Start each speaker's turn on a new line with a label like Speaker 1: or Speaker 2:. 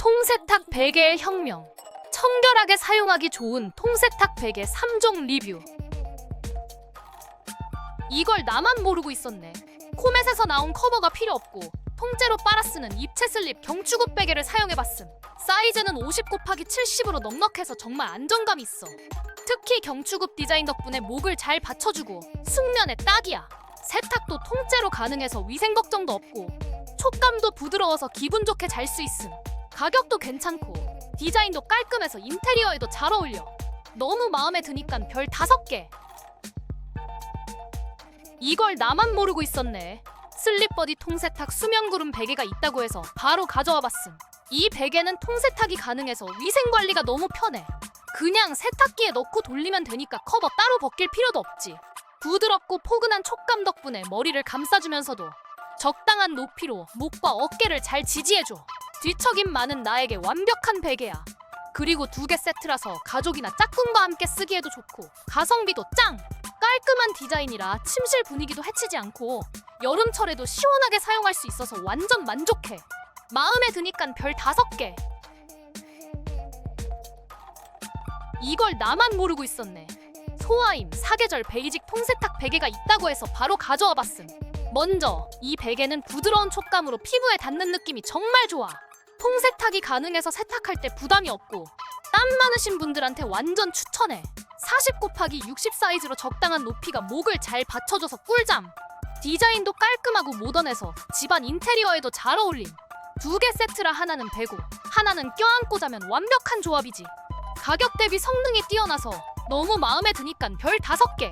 Speaker 1: 통세탁 베개의 혁명. 청결하게 사용하기 좋은 통세탁 베개 3종 리뷰. 이걸 나만 모르고 있었네. 코멧에서 나온 커버가 필요 없고 통째로 빨아 쓰는 입체 슬립 경추굽 베개를 사용해봤음. 사이즈는 50 곱하기 70으로 넉넉해서 정말 안정감 있어. 특히 경추굽 디자인 덕분에 목을 잘 받쳐주고 숙면에 딱이야. 세탁도 통째로 가능해서 위생 걱정도 없고 촉감도 부드러워서 기분 좋게 잘 수 있음. 가격도 괜찮고 디자인도 깔끔해서 인테리어에도 잘 어울려. 너무 마음에 드니깐 별 다섯 개. 이걸 나만 모르고 있었네. 슬립버디 통세탁 수면구름 베개가 있다고 해서 바로 가져와 봤음. 이 베개는 통세탁이 가능해서 위생 관리가 너무 편해. 그냥 세탁기에 넣고 돌리면 되니까 커버 따로 벗길 필요도 없지. 부드럽고 포근한 촉감 덕분에 머리를 감싸주면서도 적당한 높이로 목과 어깨를 잘 지지해줘. 뒤척임 많은 나에게 완벽한 베개야. 그리고 두 개 세트라서 가족이나 짝꿍과 함께 쓰기에도 좋고 가성비도 짱! 깔끔한 디자인이라 침실 분위기도 해치지 않고 여름철에도 시원하게 사용할 수 있어서 완전 만족해. 마음에 드니깐 별 다섯 개. 이걸 나만 모르고 있었네. 소아임 사계절 베이직 통세탁 베개가 있다고 해서 바로 가져와 봤음. 먼저 이 베개는 부드러운 촉감으로 피부에 닿는 느낌이 정말 좋아. 통세탁이 가능해서 세탁할 때 부담이 없고 땀 많으신 분들한테 완전 추천해. 40 곱하기 60 사이즈로 적당한 높이가 목을 잘 받쳐줘서 꿀잠. 디자인도 깔끔하고 모던해서 집안 인테리어에도 잘 어울림. 두 개 세트라 하나는 베고 하나는 껴안고 자면 완벽한 조합이지. 가격 대비 성능이 뛰어나서 너무 마음에 드니깐 별 다섯 개.